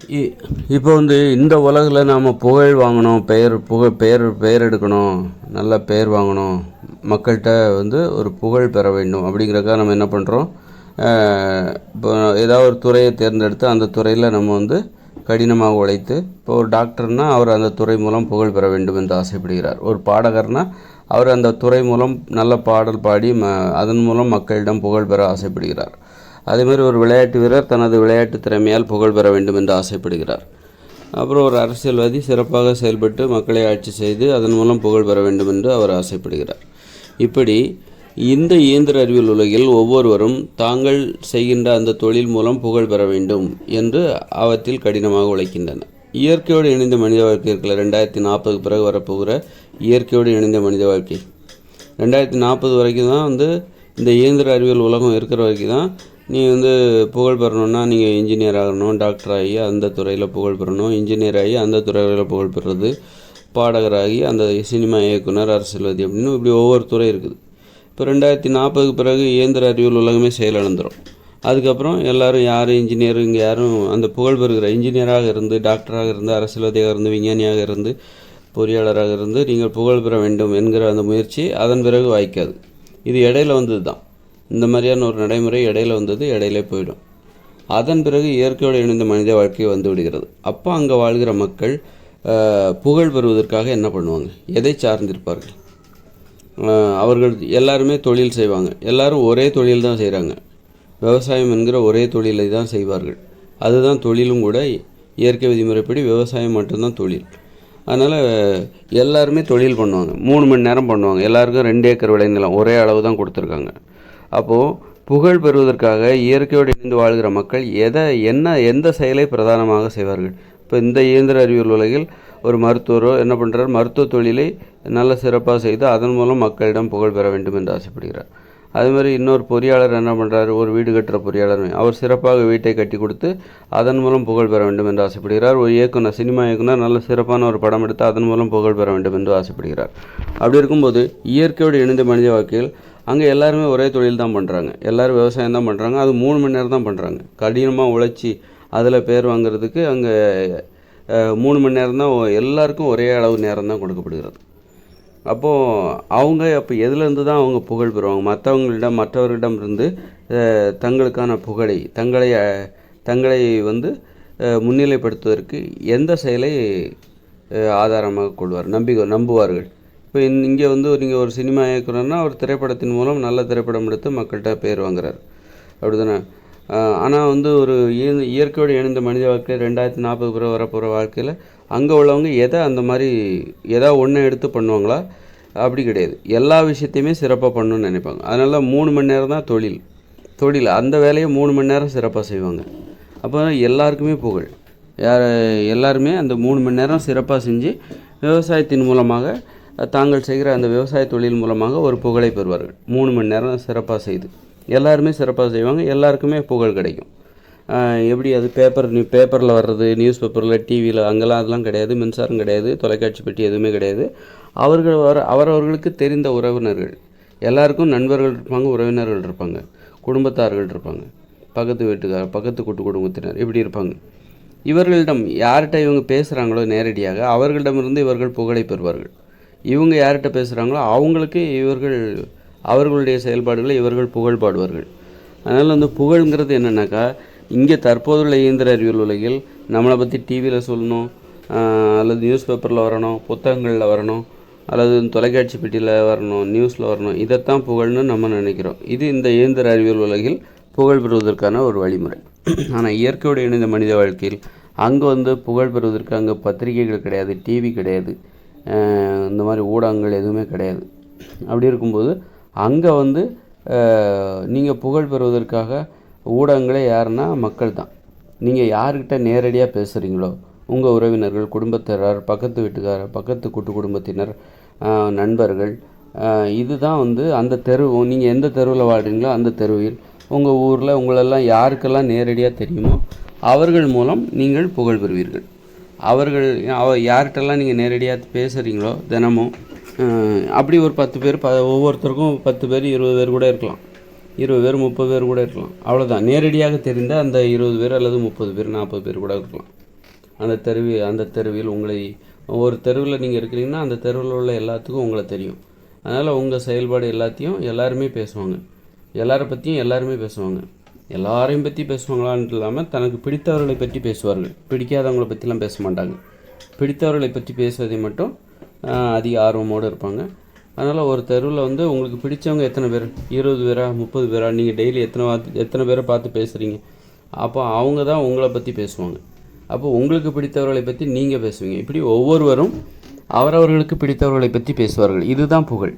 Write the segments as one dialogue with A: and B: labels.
A: இ- இப்போ வந்து இந்த உலகில் நாம் புகழ் வாங்கணும் பெயர் புகழ் பெயர் பெயர் எடுக்கணும் நல்ல பெயர் வாங்கணும் மக்கள்கிட்ட வந்து ஒரு புகழ் பெற வேண்டும் அப்படிங்கிறக்காக நம்ம என்ன பண்ணுறோம் இப்போ ஏதாவது ஒரு துறையை தேர்ந்தெடுத்து அந்த துறையில் நம்ம வந்து கடினமாக உழைத்து இப்போ ஒரு டாக்டர்னால் அவர் அந்த துறை மூலம் புகழ் பெற வேண்டும் என்று ஆசைப்படுகிறார். ஒரு பாடகர்னால் அவர் அந்த துறை மூலம் நல்ல பாடல் பாடி ம அதன் மூலம் மக்களிடம் புகழ் பெற ஆசைப்படுகிறார். அதேமாதிரி ஒரு விளையாட்டு வீரர் தனது விளையாட்டு திறமையால் புகழ் பெற வேண்டும் என்று ஆசைப்படுகிறார். அப்புறம் ஒரு அரசியல்வாதி சிறப்பாக செயல்பட்டு மக்களை ஆட்சி செய்து அதன் மூலம் புகழ் பெற வேண்டும் என்று அவர் ஆசைப்படுகிறார். இப்படி இந்த இயந்திர அறிவியல் உலகில் ஒவ்வொருவரும் தாங்கள் செய்கின்ற அந்த தொழில் மூலம் புகழ் பெற வேண்டும் என்று அவற்றில் கடினமாக உழைக்கின்றனர். இயற்கையோடு இணைந்த மனித வாழ்க்கை இருக்கல ரெண்டாயிரத்தி நாற்பதுக்கு பிறகு வரப்போகிற இயற்கையோடு இணைந்த மனித வாழ்க்கை. ரெண்டாயிரத்தி நாற்பது வரைக்கும் தான் வந்து இந்த இயந்திர அறிவியல் உலகம் இருக்கிற வரைக்கும் தான் நீ வந்து புகழ் பெறணும்னா நீங்கள் இன்ஜினியர் ஆகணும் டாக்டர் ஆகி அந்த துறையில் புகழ் பெறணும். இன்ஜினியர் ஆகி அந்த துறையில் புகழ் பெறுறது. பாடகராகி அந்த சினிமா இயக்குனர் அரசியல்வாதி அப்படின்னு இப்படி ஒவ்வொரு துறை இருக்குது. இப்போ ரெண்டாயிரத்தி நாற்பதுக்கு பிறகு இயந்திர அறிவியல் உலகமே செயலிழந்துடும் அதுக்கப்புறம் எல்லாரும் யார் இன்ஜினியர் இங்கே யாரும் அந்த புகழ் பெறுகிற இன்ஜினியராக இருந்து டாக்டராக இருந்து அரசியல்வாதியாக இருந்து விஞ்ஞானியாக இருந்து பொறியாளராக இருந்து நீங்கள் புகழ் பெற வேண்டும் என்கிற அந்த முயற்சி அதன் பிறகு வாய்க்காது. இது இடையில வந்தது தான் இந்த மாதிரியான ஒரு நடைமுறை இடையில வந்தது இடையிலே போயிடும். அதன் பிறகு இயற்கையோடு இணைந்த மனித வாழ்க்கை வந்து விடுகிறது. அப்போ அங்கே வாழ்கிற மக்கள் புகழ் பெறுவதற்காக என்ன பண்ணுவாங்க? எதை சார்ந்திருப்பார்கள்? அவர்கள் எல்லாருமே தொழில் செய்வாங்க. எல்லாரும் ஒரே தொழில் தான் செய்கிறாங்க விவசாயம் என்கிற ஒரே தொழிலை தான் செய்வார்கள். அதுதான் தொழிலும் கூட இயற்கை விதிமுறைப்படி விவசாயம் மட்டும்தான் தொழில். அதனால் எல்லாருமே தொழில் பண்ணுவாங்க. மூணு மணி நேரம் பண்ணுவாங்க. எல்லாருக்கும் ரெண்டு ஏக்கர் விளைநிலம் ஒரே அளவு தான் கொடுத்துருக்காங்க. அப்போது புகழ் பெறுவதற்காக இயற்கையோடு இணைந்து வாழ்கிற மக்கள் எதை என்ன எந்த செயலை பிரதானமாக செய்வார்கள்? இப்போ இந்த இயந்திர அறிவியல் உலகில் ஒரு மருத்துவரோ என்ன பண்ணுறார் மருத்துவ தொழிலை நல்ல சிறப்பாக செய்து அதன் மூலம் மக்களிடம் புகழ் பெற வேண்டும் என்று ஆசைப்படுகிறார். அதுமாதிரி இன்னொரு பொறியாளர் என்ன பண்ணுறாரு ஒரு வீடு கட்டுற பொறியாளர். அவர் சிறப்பாக வீட்டை கட்டி கொடுத்து அதன் மூலம் புகழ் பெற வேண்டும் என்று ஆசைப்படுகிறார். ஒரு இயக்குனர் சினிமா இயக்குனர் நல்ல சிறப்பான ஒரு படம் எடுத்து அதன் மூலம் புகழ் பெற வேண்டும் என்று ஆசைப்படுகிறார். அப்படி இருக்கும்போது இயற்கையோடு இணைந்த மனித வாழ்க்கையில் அங்கே எல்லாருமே ஒரே தொழில் தான் பண்ணுறாங்க எல்லோரும் விவசாயம் தான் பண்ணுறாங்க அது மூணு மணி நேரம் தான் பண்ணுறாங்க கடினமாக உழைச்சி அதில் பேர் வாங்குறதுக்கு அங்கே மூணு மணி நேரம் தான் எல்லாருக்கும் ஒரே அளவு நேரம் தான் கொடுக்கப்படுகிறது. அப்போது அவங்க அப்போ எதுலேருந்து தான் அவங்க புகழ் பெறுவாங்க? மற்றவங்களிடம் மற்றவர்களிடம் இருந்து தங்களுக்கான புகழை தங்களை தங்களை வந்து முன்னிலைப்படுத்துவதற்கு எந்த செயலை ஆதாரமாக கொள்வார்? நம்பிக்கை நம்புவார்கள். இப்போ இங்கே வந்து நீங்கள் ஒரு சினிமா இயக்குறோன்னா ஒரு திரைப்படத்தின் மூலம் நல்ல திரைப்படம் எடுத்து மக்கள்கிட்ட பேர் வாங்குறார். அப்படிதானே? ஆனால் வந்து ஒரு இயற்கையோடு இணைந்த மனித வாழ்க்கை ரெண்டாயிரத்தி நாற்பது பிறகு வரப்போகிற வாழ்க்கையில் அங்கே உள்ளவங்க எதை அந்த மாதிரி எதா ஒன்று எடுத்து பண்ணுவாங்களா? அப்படி கிடையாது. எல்லா விஷயத்தையுமே சிறப்பாக பண்ணணும்னு நினைப்பாங்க. அதனால் மூணு மணி நேரம் தான் தொழில். தொழில் அந்த வேலையை மூணு மணி நேரம் சிறப்பாக செய்வாங்க. அப்போ எல்லாருக்குமே புகழ். யார் எல்லாருமே அந்த மூணு மணி நேரம் சிறப்பாக செஞ்சு விவசாயத்தின் மூலமாக தாங்கள் செய்கிற அந்த விவசாய தொழில் மூலமாக ஒரு புகழை பெறுவார்கள். மூணு மணி நேரம் சிறப்பாக செய்து. எல்லாருமே சிறப்பாக செய்வாங்க. எல்லாருக்குமே புகழ் கிடைக்கும். எப்படி அது பேப்பர் நியூ பேப்பரில் வர்றது நியூஸ் பேப்பரில் டிவியில் அங்கெல்லாம் அதெல்லாம் கிடையாது. மின்சாரம் கிடையாது. தொலைக்காட்சி பெட்டி எதுவுமே கிடையாது. அவர்கள் வர அவரவர்களுக்கு தெரிந்த உறவினர்கள். எல்லாருக்கும் நண்பர்கள் இருப்பாங்க உறவினர்கள் இருப்பாங்க. குடும்பத்தார்கள் இருப்பாங்க. பக்கத்து வீட்டுக்கார பக்கத்து கூட்டு குடும்பத்தினர் இப்படி இருப்பாங்க. இவர்களிடம் யார்கிட்ட இவங்க பேசுகிறாங்களோ நேரடியாக அவர்களிடமிருந்து இவர்கள் புகழை பெறுவார்கள். இவங்க யார்கிட்ட பேசுகிறாங்களோ அவங்களுக்கு இவர்கள் அவர்களுடைய செயல்பாடுகளை இவர்கள் புகழ் பாடுவார்கள். அதனால் வந்து புகழ்ங்கிறது என்னென்னாக்கா இங்கே தற்போதுள்ள இயந்திர அறிவியல் உலகில் நம்மளை பற்றி டிவியில் சொல்லணும் அல்லது நியூஸ் பேப்பரில் வரணும் புத்தகங்களில் வரணும் அல்லது தொலைக்காட்சி பெட்டியில் வரணும் நியூஸில் வரணும் இதைத்தான் புகழ்னு நம்ம நினைக்கிறோம். இது இந்த இயந்திர அறிவியல் உலகில் புகழ் பெறுவதற்கான ஒரு வழிமுறை. ஆனால் இயற்கையோடு இணைந்த மனித வாழ்க்கையில் அங்கே வந்து புகழ் பெறுவதற்கு அங்கே பத்திரிகைகள் கிடையாது டிவி கிடையாது. இந்த மாதிரி ஊடகங்கள் எதுவுமே கிடையாது. அப்படி இருக்கும்போது அங்கே வந்து நீங்கள் புகழ் பெறுவதற்காக ஊடகங்களே யாருன்னா மக்கள் தான். நீங்கள் யார்கிட்ட நேரடியாக பேசுகிறீங்களோ உங்கள் உறவினர்கள் குடும்பத்தினர் பக்கத்து வீட்டுக்காரர் பக்கத்து கூட்டு குடும்பத்தினர் நண்பர்கள் இதுதான் வந்து அந்த தெரு. நீங்கள் எந்த தெருவில் வாழ்கிறீங்களோ அந்த தெருவில் உங்கள் ஊரில் உங்களெல்லாம் யாருக்கெல்லாம் நேரடியாக தெரியுமோ அவர்கள் மூலம் நீங்கள் புகழ் பெறுவீர்கள். அவர்கள் அவ யார்கிட்டலாம் நீங்கள் நேரடியாக பேசுகிறீங்களோ தினமும் அப்படி ஒரு பத்து பேர் ப ஒவ்வொருத்தருக்கும் பத்து பேர் இருபது பேர் கூட இருக்கலாம். இருபது பேர் முப்பது பேர் கூட இருக்கலாம். அவ்வளோதான் நேரடியாக தெரிந்த அந்த இருபது பேர் அல்லது முப்பது பேர் நாற்பது பேர் கூட இருக்கலாம். அந்த தெருவி அந்த தெருவில் உங்களை ஒரு தெருவில் நீங்கள் இருக்கிறீங்கன்னா அந்த தெருவில் உள்ள எல்லாத்துக்கும் உங்களை தெரியும். அதனால் உங்கள் செயல்பாடு எல்லாத்தையும் எல்லாருமே பேசுவாங்க. எல்லாரை பற்றியும் எல்லாருமே பேசுவாங்க. எல்லாரையும் பற்றி பேசுவாங்களான்னு இல்லாமல் தனக்கு பிடித்தவர்களை பற்றி பேசுவார்கள். பிடிக்காதவங்களை பற்றிலாம் பேச மாட்டாங்க. பிடித்தவர்களை பற்றி பேசுவதை மட்டும் அதிக ஆர்வமோடு இருப்பாங்க. அதனால் ஒரு தெருவில் வந்து உங்களுக்கு பிடிச்சவங்க எத்தனை பேர்? இருபது பேரா முப்பது பேரா? நீங்கள் டெய்லி எத்தனை பார்த்து எத்தனை பேரை பார்த்து பேசுகிறீங்க அப்போ அவங்க தான் உங்களை பற்றி பேசுவாங்க. அப்போ உங்களுக்கு பிடித்தவர்களை பற்றி நீங்கள் பேசுவீங்க. இப்படி ஒவ்வொருவரும் அவரவர்களுக்கு பிடித்தவர்களை பற்றி பேசுவார்கள். இதுதான் புகழ்.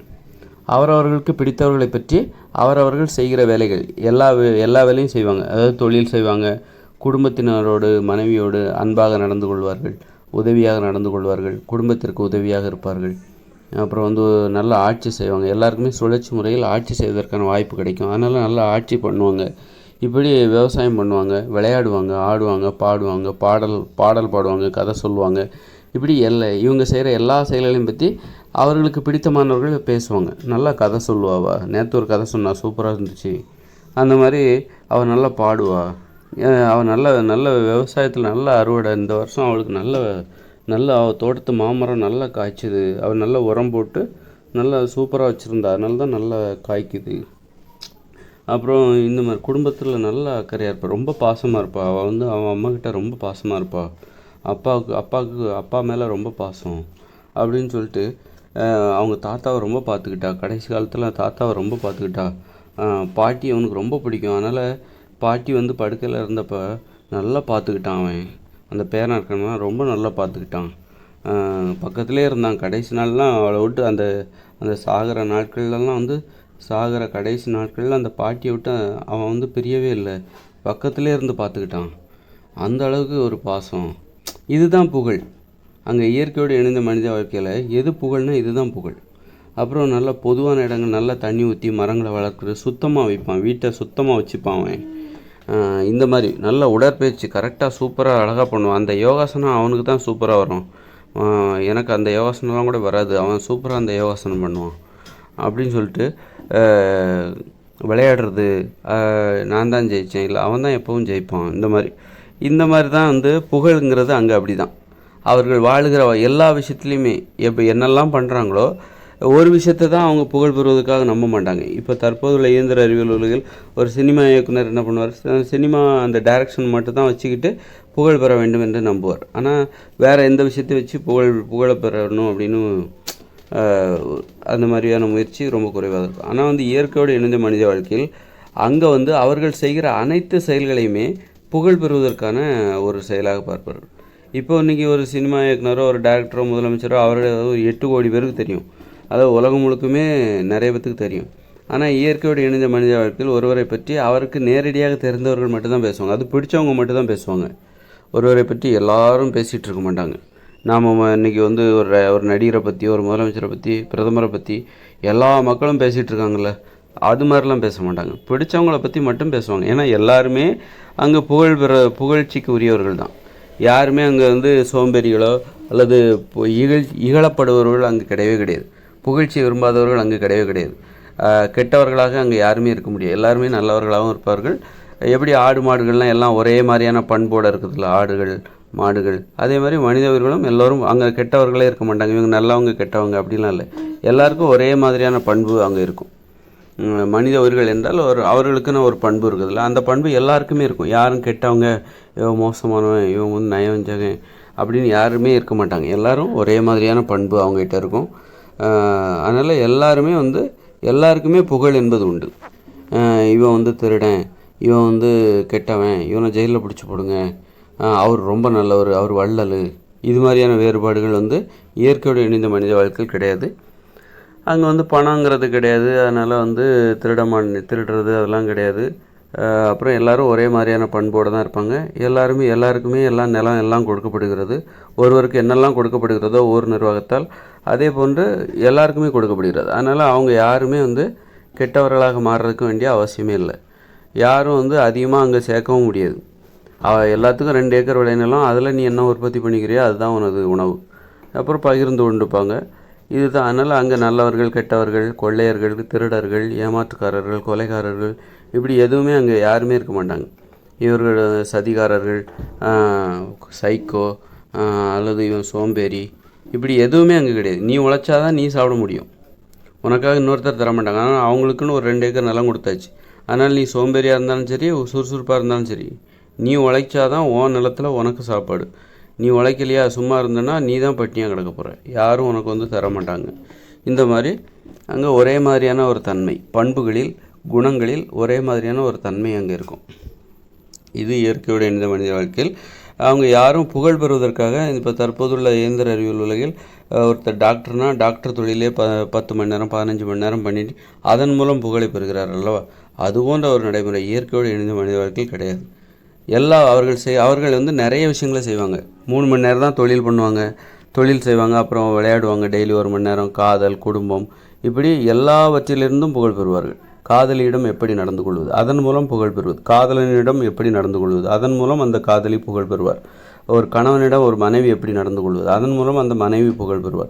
A: அவரவர்களுக்கு பிடித்தவர்களை பற்றி அவரவர்கள் செய்கிற வேலைகள். எல்லா வே- எல்லா வேலையும் செய்வாங்க. அதாவது தொழில் செய்வாங்க. குடும்பத்தினரோடு மனைவியோடு அன்பாக நடந்து கொள்வார்கள். உதவியாக நடந்து கொள்வார்கள். குடும்பத்திற்கு உதவியாக இருப்பார்கள். அப்புறம் வந்து நல்ல ஆட்சி செய்வாங்க. எல்லாருக்குமே சுழற்சி முறையில் ஆட்சி செய்வதற்கான வாய்ப்பு கிடைக்கும். அதனால் நல்ல ஆட்சி பண்ணுவாங்க. இப்படி விவசாயம் பண்ணுவாங்க. விளையாடுவாங்க. ஆடுவாங்க. பாடுவாங்க. பாடல் பாடல் பாடுவாங்க. கதை சொல்லுவாங்க. இப்படி எல்லா இவங்க செய்கிற எல்லா செயல்களையும் பற்றி அவர்களுக்கு பிடித்தமானவர்கள் பேசுவாங்க. நல்லா கதை சொல்லுவாவா? நேற்று ஒரு கதை சொன்னா சூப்பராக இருந்துச்சு. அந்த மாதிரி அவள் நல்லா பாடுவா. அவள் நல்ல நல்ல விவசாயத்தில் நல்ல அறுவடை. இந்த வருஷம் அவளுக்கு நல்ல நல்ல அவள் தோட்டத்து மாமரம் நல்லா காய்ச்சிது. அவள் நல்ல உரம் போட்டு நல்லா சூப்பராக வச்சுருந்தா. அதனால தான் நல்லா காய்க்குது. அப்புறம் இந்த மாதிரி குடும்பத்தில் நல்ல அக்கறையாக இருப்பாள் ரொம்ப பாசமாக இருப்பாள் அவள் வந்து அவன் அம்மாக்கிட்ட ரொம்ப பாசமாக இருப்பாள் அப்பாவுக்கு அப்பாவுக்கு அப்பா மேலே ரொம்ப பாசம். அப்படின்னு சொல்லிட்டு அவங்க தாத்தாவை ரொம்ப பார்த்துக்கிட்டா. கடைசி காலத்தில் தாத்தாவை ரொம்ப பார்த்துக்கிட்டா. பாட்டி அவனுக்கு ரொம்ப பிடிக்கும். அதனால் பாட்டி வந்து படுக்கையில் இருந்தப்போ நல்லா பார்த்துக்கிட்டான் அவன். அந்த பேரன் இருக்கணும்னா ரொம்ப நல்லா பார்த்துக்கிட்டான். பக்கத்துலேயே இருந்தான். கடைசி நாள்லாம் அவளை விட்டு அந்த அந்த சாகிற நாட்கள்லாம் வந்து சாகிற கடைசி நாட்களில் அந்த பாட்டியை விட்டு அவன் வந்து பிரியவே இல்லை. பக்கத்திலே இருந்து பார்த்துக்கிட்டான். அந்த அளவுக்கு ஒரு பாசம். இதுதான் புகழ். அங்கே இயற்கையோடு இணைந்த மனித வாழ்க்கையில் எது புகழ்னா இதுதான் புகழ். அப்புறம் நல்ல பொதுவான இடங்கள் நல்லா தண்ணி ஊற்றி மரங்களை வளர்க்குறது சுத்தமாக வைப்பான் வீட்டை சுத்தமாக வச்சுப்பான் அவன். இந்த மாதிரி நல்ல உடற்பயிற்சி கரெக்டாக சூப்பராக அழகாக பண்ணுவான். அந்த யோகாசனம் அவனுக்கு தான் சூப்பராக வரும். எனக்கு அந்த யோகாசனம்லாம் கூட வராது. அவன் சூப்பராக அந்த யோகாசனம் பண்ணுவான். அப்படின்னு சொல்லிட்டு விளையாடுறது நான் தான் ஜெயித்தேன் இல்லை அவன் தான் எப்பவும் ஜெயிப்பான். இந்த மாதிரி. இந்த மாதிரி தான் வந்து புகழுங்கிறது அங்கே அப்படி தான் அவர்கள் வாழுகிற எல்லா விஷயத்துலையுமே எப்போ என்னெல்லாம் பண்ணுறாங்களோ ஒரு விஷயத்தை தான் அவங்க புகழ் பெறுவதற்காக நம்ப மாட்டாங்க. இப்போ தற்போதுள்ள இயந்திர அறிவியல் உலகில் ஒரு சினிமா இயக்குனர் என்ன பண்ணுவார்? சினிமா அந்த டைரக்ஷன் மட்டும் தான் வச்சுக்கிட்டு புகழ் பெற வேண்டும் என்று நம்புவார். ஆனால் வேறு எந்த விஷயத்தை வச்சு புகழ் புகழ பெறணும் அப்படின்னு அந்த மாதிரியான முயற்சி ரொம்ப குறைவாக இருக்கும். ஆனால் வந்து இயற்கையோடு இணைந்த மனித வாழ்க்கையில் அங்கே வந்து அவர்கள் செய்கிற அனைத்து செயல்களையுமே புகழ் பெறுவதற்கான ஒரு செயலாக பார்ப்பார்கள். இப்போ இன்றைக்கி ஒரு சினிமா இயக்குனரோ ஒரு டேரக்டரோ முதலமைச்சரோ அவருடைய ஒரு எட்டு கோடி பேருக்கு தெரியும். அதாவது உலகம் முழுக்குமே நிறைய பேத்துக்கு தெரியும். ஆனால் இயற்கையோடு இணைந்த மனித வாழ்க்கையில் ஒருவரை பற்றி அவருக்கு நேரடியாக தெரிந்தவர்கள் மட்டும்தான் பேசுவாங்க. அது பிடிச்சவங்க மட்டும்தான் பேசுவாங்க. ஒருவரை பற்றி எல்லாரும் பேசிகிட்டு இருக்க மாட்டாங்க. நாம் இன்றைக்கி வந்து ஒரு ஒரு நடிகரை பற்றி ஒரு முதலமைச்சரை பற்றி பிரதமரை பற்றி எல்லா மக்களும் பேசிகிட்டு இருக்காங்கல்ல. அது மாதிரிலாம் பேச மாட்டாங்க. பிடிச்சவங்கள பற்றி மட்டும் பேசுவாங்க. ஏன்னா எல்லாருமே அங்கே புகழ் பெற புகழ்ச்சிக்கு உரியவர்கள் தான். யாருமே அங்கே வந்து சோம்பேறிகளோ அல்லது இகழ் இகழப்படுபவர்கள் அங்கே கிடையவே கிடையாது. புகழ்ச்சி விரும்பாதவர்கள் அங்கே கிடையவே கிடையாது. கெட்டவர்களாக அங்கே யாருமே இருக்க முடியாது. எல்லாருமே நல்லவர்களாகவும் இருப்பார்கள். எப்படி ஆடு மாடுகள்லாம் எல்லாம் ஒரே மாதிரியான பண்போடு இருக்குதுல்ல? ஆடுகள் மாடுகள். அதே மாதிரி மனித உயிர்களும் எல்லோரும் அங்கே கெட்டவர்களே இருக்க மாட்டாங்க. இவங்க நல்லவங்க கெட்டவங்க அப்படிலாம் இல்லை. எல்லாருக்கும் ஒரே மாதிரியான பண்பு அங்கே இருக்கும். மனித உயிர்கள் என்றால் ஒரு அவர்களுக்குன்னு ஒரு பண்பு இருக்குதுல்ல. அந்த பண்பு எல்லாருக்குமே இருக்கும். யாரும் கெட்டவங்க இவன் மோசமானவன் இவன் வந்து நயவஞ்சகன் அப்படின்னு யாருமே இருக்க மாட்டாங்க. எல்லாரும் ஒரே மாதிரியான பண்பு அவங்ககிட்ட இருக்கும். அதனால் எல்லாருமே வந்து எல்லாருக்குமே புகழ் என்பது உண்டு. இவன் வந்து திருடன் இவன் வந்து கெட்டவன் இவனை ஜெயிலில் பிடிச்சி போடுங்க. அவர் ரொம்ப நல்லவர் அவர் வள்ளல். இது மாதிரியான வேறுபாடுகள் வந்து இயற்கையோடு இணைந்த மனித வாழ்க்கையில் கிடையாது. அங்கே வந்து பணங்கிறது கிடையாது. அதனால் வந்து திருடமான் திருடுறது அதெல்லாம் கிடையாது. அப்புறம் எல்லோரும் ஒரே மாதிரியான பண்போடு தான் இருப்பாங்க. எல்லாருமே எல்லாருக்குமே எல்லாம் நிலம் எல்லாம் கொடுக்கப்படுகிறது. ஒருவருக்கு என்னெல்லாம் கொடுக்கப்படுகிறதோ ஒரு நிர்வாகத்தால் அதே போன்று எல்லாருக்குமே கொடுக்கப்படுகிறது. அதனால் அவங்க யாருமே வந்து கெட்டவர்களாக மாறுறதுக்கு வேண்டிய அவசியமே இல்லை. யாரும் வந்து அதிகமாக அங்கே சேர்க்கவும் முடியாது. அவ- எல்லாத்துக்கும் ரெண்டு ஏக்கர் விளைநிலம் அதில் நீ என்ன உற்பத்தி பண்ணிக்கிறியோ அதுதான் உனது உணவு. அப்புறம் பகிர்ந்து உண்டுப்பாங்க இதுதான். அதனால் அங்கே நல்லவர்கள் கெட்டவர்கள் கொள்ளையர்கள் திருடர்கள் ஏமாற்றுக்காரர்கள் கொலைகாரர்கள் இப்படி எதுவுமே அங்கே யாருமே இருக்க மாட்டாங்க. இவர்கள் சதிகாரர்கள் சைக்கோ அல்லது இவன் சோம்பேறி இப்படி எதுவுமே அங்கே கிடையாது. நீ உழைச்சாதான் நீ சாப்பிட முடியும். உனக்காக இன்னொருத்தர் தர மாட்டாங்க. ஆனால் அவங்களுக்குன்னு ஒரு ரெண்டு ஏக்கர் நிலம் கொடுத்தாச்சு. அதனால் நீ சோம்பேறியாக இருந்தாலும் சரி சுறுசுறுப்பாக இருந்தாலும் சரி நீ உழைச்சாதான் உன் நிலத்தில் உனக்கு சாப்பாடு. நீ உழைக்கலையா? சும்மா இருந்தனா நீ தான் பட்டினியாக கிடக்க போகிற யாரும் உனக்கு வந்து தர மாட்டாங்க. இந்த மாதிரி அங்கே ஒரே மாதிரியான ஒரு தன்மை. பண்புகளில் குணங்களில் ஒரே மாதிரியான ஒரு தன்மை அங்கே இருக்கும். இது இயற்கையோடு இணைந்த மனித வாழ்க்கையில். அவங்க யாரும் புகழ் பெறுவதற்காக இப்போ தற்போதுள்ள இயந்திர அறிவியல் உலகில் ஒருத்தர் டாக்டர்னால் டாக்டர் தொழிலே ப பத்து மணி நேரம் பதினஞ்சு மணி நேரம் பண்ணிட்டு அதன் மூலம் புகழை பெறுகிறார் அல்லவா? அது போன்ற ஒரு நடைமுறை இயற்கையோடு இணைந்த மனித வாழ்க்கையில் கிடையாது. எல்லா அவர்கள் செய் அவர்கள் வந்து நிறைய விஷயங்களை செய்வாங்க. மூணு மணி நேரம் தான் தொழில் பண்ணுவாங்க. தொழில் செய்வாங்க அப்புறம் விளையாடுவாங்க டெய்லி ஒரு மணி நேரம் காதல் குடும்பம். இப்படி எல்லாவற்றிலிருந்தும் புகழ் பெறுவார்கள். காதலியிடம் எப்படி நடந்து கொள்வது? அதன் மூலம் புகழ் பெறுவது. காதலனிடம் எப்படி நடந்து கொள்வது? அதன் மூலம் அந்த காதலி புகழ் பெறுவார். ஒரு கணவனிடம் ஒரு மனைவி எப்படி நடந்து கொள்வது? அதன் மூலம் அந்த மனைவி புகழ் பெறுவார்.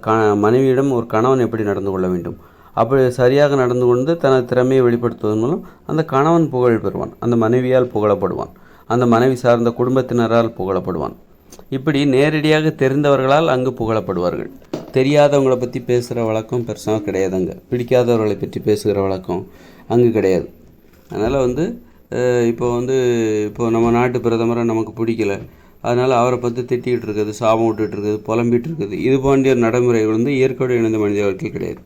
A: க மனைவியிடம் ஒரு கணவன் எப்படி நடந்து கொள்ள வேண்டும்? அப்படி சரியாக நடந்து கொண்டு தனது திறமையை வெளிப்படுத்துவதன் மூலம் அந்த கணவன் புகழ் பெறுவான் அந்த மனைவியால் புகழப்படுவான் அந்த மனைவி சார்ந்த குடும்பத்தினரால் புகழப்படுவான். இப்படி நேரடியாக தெரிந்தவர்களால் அங்கு புகழப்படுவார்கள். தெரியாதவங்களை பற்றி பேசுகிற வழக்கம் பெருசாக கிடையாது அங்கே பிடிக்காதவர்களை பற்றி பேசுகிற வழக்கம் அங்கே கிடையாது. அதனால் வந்து இப்போ வந்து இப்போ நம்ம நாட்டு பிரதமரை நமக்கு பிடிக்கல. அதனால் அவரை பற்றி திட்டிகிட்டு இருக்குது சாபம் விட்டுட்டு இருக்குது புலம்பிகிட்டு இருக்குது. இது போன்ற நடைமுறைகள் வந்து இயற்கையோடு இணைந்த மனித வாழ்க்கை கிடையாது.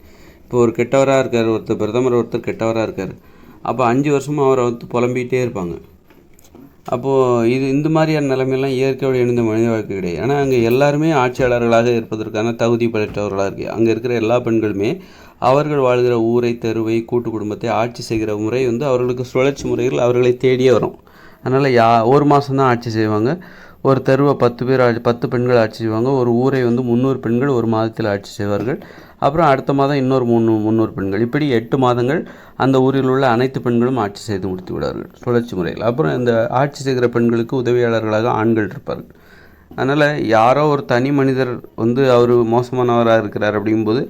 A: இப்போ ஒரு கெட்டவராக இருக்கார் ஒருத்தர் பிரதமர் ஒருத்தர் கெட்டவராக இருக்கார். அப்போ அஞ்சு வருஷமும் அவரை வந்து புலம்பிகிட்டே இருப்பாங்க. அப்போது இது இந்த மாதிரியான நிலைமையெல்லாம் இயற்கையோடு இணைந்த மனித வாழ்க்கை கிடையாது. ஆனால் அங்கே எல்லாருமே ஆட்சியாளர்களாக இருப்பதற்கான தகுதி பெற்றவர்களாக இருக்கு. அங்கே இருக்கிற எல்லா பெண்களுமே அவர்கள் வாழ்கிற ஊரை தெருவை கூட்டு குடும்பத்தை ஆட்சி செய்கிற முறை வந்து அவர்களுக்கு சுழற்சி முறையில் அவர்களை தேடியே வரும். அதனால் யா ஒரு மாதம் தான் ஆட்சி செய்வாங்க. ஒரு தெருவை பத்து பேர் ஆட்சி பத்து பெண்கள் ஆட்சி செய்வாங்க. ஒரு ஊரை வந்து முந்நூறு பெண்கள் ஒரு மாதத்தில் ஆட்சி செய்வார்கள். அப்புறம் அடுத்த மாதம் இன்னொரு மூணு முந்நூறு பெண்கள். இப்படி எட்டு மாதங்கள் அந்த ஊரில் உள்ள அனைத்து பெண்களும் ஆட்சி செய்து முடித்து விடுவார்கள் சுழற்சி முறையில் அப்புறம் இந்த ஆட்சி செய்கிற பெண்களுக்கு உதவியாளர்களாக ஆண்கள் இருப்பார்கள். அதனால் யாரோ ஒரு தனி மனிதர் வந்து அவர் மோசமானவராக இருக்கிறார் அப்படிங்கும்போது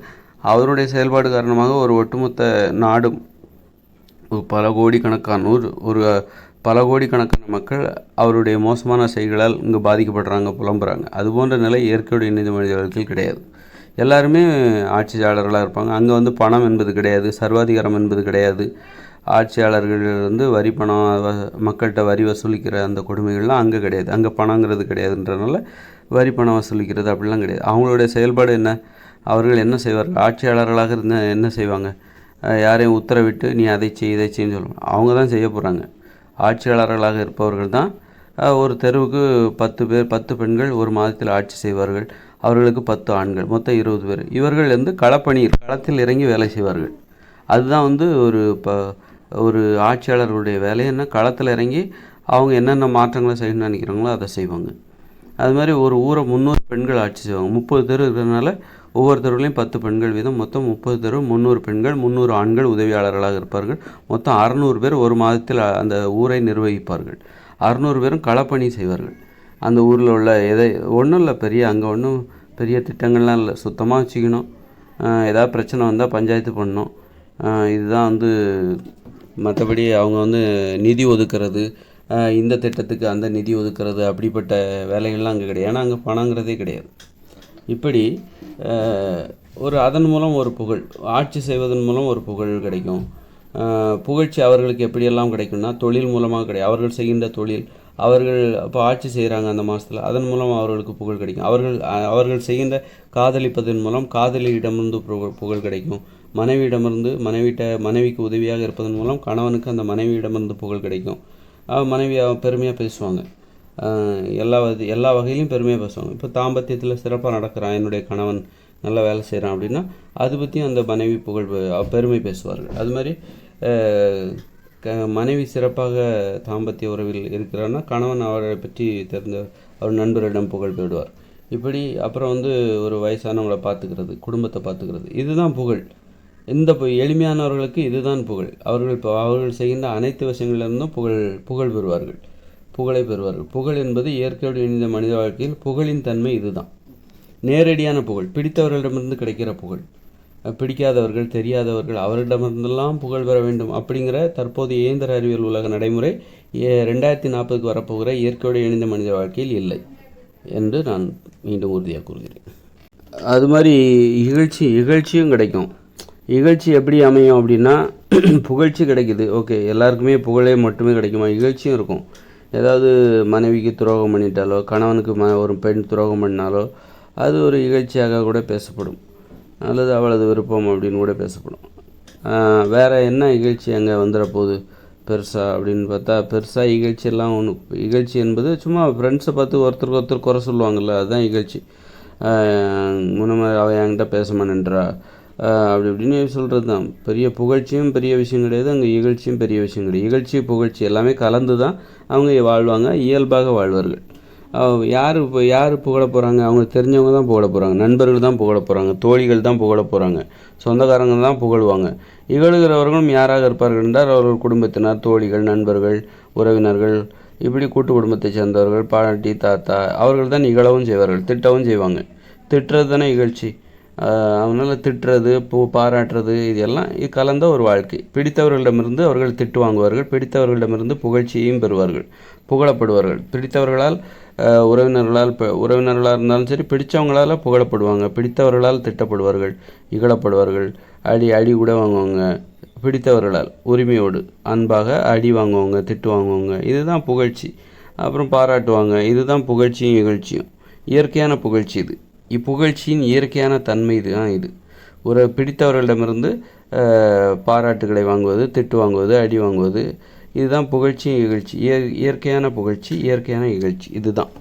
A: அவருடைய செயல்பாடு காரணமாக ஒரு ஒட்டுமொத்த நாடும் பல கோடிக்கணக்கானூர் ஒரு பல கோடிக்கணக்கான மக்கள் அவருடைய மோசமான செயல்களால் இங்கே பாதிக்கப்படுறாங்க புலம்புறாங்க. அது போன்ற நிலை இயற்கையுடைய இணைந்த மனிதர்களுக்கு கிடையாது. எல்லாருமே ஆட்சியாளர்களாக இருப்பாங்க. அங்கே வந்து பணம் என்பது கிடையாது சர்வாதிகாரம் என்பது கிடையாது. ஆட்சியாளர்கள் வந்து வரி பணம் மக்கள்கிட்ட வரி வசூலிக்கிற அந்த கொடுமைகள்லாம் அங்கே கிடையாது. அங்கே பணங்கிறது கிடையாதுன்றனால வரி பணம் வசூலிக்கிறது அப்படிலாம் கிடையாது. அவங்களுடைய செயல்பாடு என்ன? அவர்கள் என்ன செய்வார்கள்? ஆட்சியாளர்களாக இருந்தால் என்ன செய்வாங்க? யாரையும் உத்தரவிட்டு நீ அதை செய் இதை செய்யன்னு சொல்லுவாங்க அவங்க தான் செய்ய போகிறாங்க ஆட்சியாளர்களாக இருப்பவர்கள் தான் ஒரு தெருவுக்கு பத்து பேர் பத்து பெண்கள் ஒரு மாதத்தில் ஆட்சி செய்வார்கள். அவர்களுக்கு பத்து ஆண்கள் மொத்தம் இருபது பேர். இவர்கள் வந்து களப்பணியில் களத்தில் இறங்கி வேலை செய்வார்கள். அதுதான் வந்து ஒரு ப ஒரு ஆட்சியாளர்களுடைய வேலை. என்ன? களத்தில் இறங்கி அவங்க என்னென்ன மாற்றங்களை செய்யணும்னு நினைக்கிறாங்களோ அதை செய்வாங்க. அது மாதிரி ஒரு ஊரை முந்நூறு பெண்கள் ஆட்சி செய்வாங்க. முப்பது தெரு இருக்கிறதுனால ஒவ்வொரு பத்து பெண்கள் வீதம். மொத்தம் முப்பது தெரு முந்நூறு பெண்கள் முந்நூறு ஆண்கள் உதவியாளர்களாக இருப்பார்கள். மொத்தம் அறநூறு பேர் ஒரு மாதத்தில் அந்த ஊரை நிர்வகிப்பார்கள். அறநூறு பேரும் களப்பணி செய்வார்கள். அந்த ஊரில் உள்ள எதை ஒன்றும் இல்லை பெரிய அங்கே ஒன்றும் பெரிய திட்டங்கள்லாம் இல்லை. சுத்தமாக வச்சுக்கணும். எதாவது ஏதாவது பிரச்சனை வந்தால் பஞ்சாயத்து பண்ணணும். இதுதான் வந்து மற்றபடி அவங்க வந்து நிதி ஒதுக்கிறது. இந்த திட்டத்துக்கு அந்த நிதி ஒதுக்கிறது அப்படிப்பட்ட வேலைகள்லாம் அங்கே கிடையாது. ஏன்னா அங்கே பணங்கிறதே கிடையாது. இப்படி ஒரு அதன் மூலம் ஒரு புகழ் ஆட்சி செய்வதன் மூலம் ஒரு புகழ் கிடைக்கும். புகழ்ச்சி அவர்களுக்கு எப்படியெல்லாம் கிடைக்கும்னா தொழில் மூலமாக கிடைக்கும் அவர்கள் செய்கின்ற தொழில் அவர்கள் இப்போ ஆட்சி செய்கிறாங்க அந்த மாதத்தில் அதன் மூலம் அவர்களுக்கு புகழ் கிடைக்கும். அவர்கள் அவர்கள் செய்கின்ற காதலிப்பதன் மூலம் காதலியிடமிருந்து புகழ் புகழ் கிடைக்கும். மனைவியிடமிருந்து மனைவிட்ட மனைவிக்கு உதவியாக இருப்பதன் மூலம் கணவனுக்கு அந்த மனைவியிடமிருந்து புகழ் கிடைக்கும். மனைவி பெருமையாக பேசுவாங்க. எல்லா வகை எல்லா வகையிலையும் பெருமையாக பேசுவாங்க. இப்போ தாம்பத்தியத்தில் சிறப்பாக நடக்கிறான் என்னுடைய கணவன் நல்லா வேலை செய்கிறான் அப்படின்னா அது பற்றியும் அந்த மனைவி புகழ் பெருமை பேசுவார்கள். அது மாதிரி க மனைவி சிறப்பாக தாம்பத்திய உறவில் இருக்கிறான்னா கணவன் அவரை பற்றி தெரிந்த அவர் நண்பரிடம் புகழ் பெறுவார். இப்படி அப்புறம் வந்து ஒரு வயசானவங்களை பார்த்துக்கிறது குடும்பத்தை பார்த்துக்கிறது இதுதான் புகழ். இந்த எளிமையானவர்களுக்கு இதுதான் புகழ். அவர்கள் இப்போ அவர்கள் செய்கின்ற அனைத்து விஷயங்களிலிருந்தும் புகழ் புகழ் பெறுவார்கள். புகழை பெறுவார்கள். புகழ் என்பது இயற்கையோடு இணைந்த மனித வாழ்க்கையில் புகழின் தன்மை இதுதான். நேரடியான புகழ் பிடித்தவர்களிடமிருந்து கிடைக்கிற புகழ். பிடிக்காதவர்கள் தெரியாதவர்கள் அவரிடமிருந்தெல்லாம் புகழ் பெற வேண்டும் அப்படிங்கிற தற்போது இயந்திர அறிவியல் உலக நடைமுறை ரெண்டாயிரத்தி நாற்பதுக்கு வரப்போகிற இயற்கையோடு இணைந்த மனித வாழ்க்கையில் இல்லை என்று நான் மீண்டும் உறுதியாக கூறுகிறேன். அது மாதிரி இகழ்ச்சி இகழ்ச்சியும் கிடைக்கும். இகழ்ச்சி எப்படி அமையும் அப்படின்னா புகழ்ச்சி கிடைக்குது. ஓகே எல்லாருக்குமே புகழே மட்டுமே கிடைக்குமா? இகழ்ச்சியும் இருக்கும். ஏதாவது மனைவிக்கு துரோகம் பண்ணிட்டாலோ கணவனுக்கு ம ஒரு பெண் துரோகம் பண்ணாலோ அது ஒரு இகழ்ச்சியாக கூட பேசப்படும். அல்லது அவளது விருப்பம் அப்படின்னு கூட பேசப்படும். வேறு என்ன இகழ்ச்சி அங்கே வந்துட போகுது பெருசாக அப்படின்னு பார்த்தா பெருசாக இகழ்ச்சியெல்லாம் ஒன்று இகழ்ச்சி என்பது சும்மா ஃப்ரெண்ட்ஸை பார்த்து ஒருத்தருக்கு ஒருத்தர் குறை சொல்லுவாங்கள்ல அதுதான் இகழ்ச்சி. முன்னமே அவள் என்கிட்ட பேச மாட்டேன்றா அப்படி இப்படின்னு சொல்கிறது தான் பெரிய புகழ்ச்சியும் பெரிய விஷயம் கிடையாது அங்கே இகழ்ச்சியும் பெரிய விஷயம் கிடையாது. இகழ்ச்சி புகழ்ச்சி எல்லாமே கலந்து தான் அவங்க வாழ்வாங்க இயல்பாக வாழ்வார்கள். யார் இப்போ யார் புகழ போகிறாங்க அவங்க தெரிஞ்சவங்க தான் புகழ போகிறாங்க நண்பர்கள் தான் புகழ போகிறாங்க தோழிகள் தான் புகழ போகிறாங்க சொந்தக்காரங்க தான் புகழ்வாங்க. இகழுகிறவர்களும் யாராக இருப்பார்கள் என்றால் அவர்கள் குடும்பத்தினர் தோழிகள் நண்பர்கள் உறவினர்கள் இப்படி கூட்டு குடும்பத்தைச் சேர்ந்தவர்கள் பாட்டி தாத்தா அவர்கள் தான் இகழவும் செய்வார்கள் திட்டவும் செய்வாங்க. திட்டுறது தானே இகழ்ச்சி. அவனால் திட்டுறது பூ பாராட்டுறது இது எல்லாம் இது கலந்த ஒரு வாழ்க்கை. பிடித்தவர்களிடமிருந்து அவர்கள் திட்டு வாங்குவார்கள். பிடித்தவர்களிடமிருந்து புகழ்ச்சியையும் பெறுவார்கள். புகழப்படுவார்கள். பிடித்தவர்களால் உறவினர்களால் உறவினர்களாக இருந்தாலும் சரி பிடித்தவங்களால் புகழப்படுவாங்க. பிடித்தவர்களால் திட்டப்படுவார்கள். இகழப்படுவார்கள். அடி அடி கூட வாங்குவாங்க. பிடித்தவர்களால் உரிமையோடு அன்பாக அடி வாங்குவாங்க திட்டு வாங்குவாங்க. இதுதான் புகழ்ச்சி. அப்புறம் பாராட்டுவாங்க. இதுதான் புகழ்ச்சியும் இகழ்ச்சியும். இயற்கையான புகழ்ச்சி இது. இப்புகழ்ச்சியின் இயற்கையான தன்மை இது தான் இது. ஒரு பிடித்தவர்களிடமிருந்து பாராட்டுகளை வாங்குவது திட்டு வாங்குவது அடி வாங்குவது இதுதான் புகழ்ச்சியும் இகழ்ச்சி. இயற்கையான புகழ்ச்சி இயற்கையான இகழ்ச்சி. இதுதான்.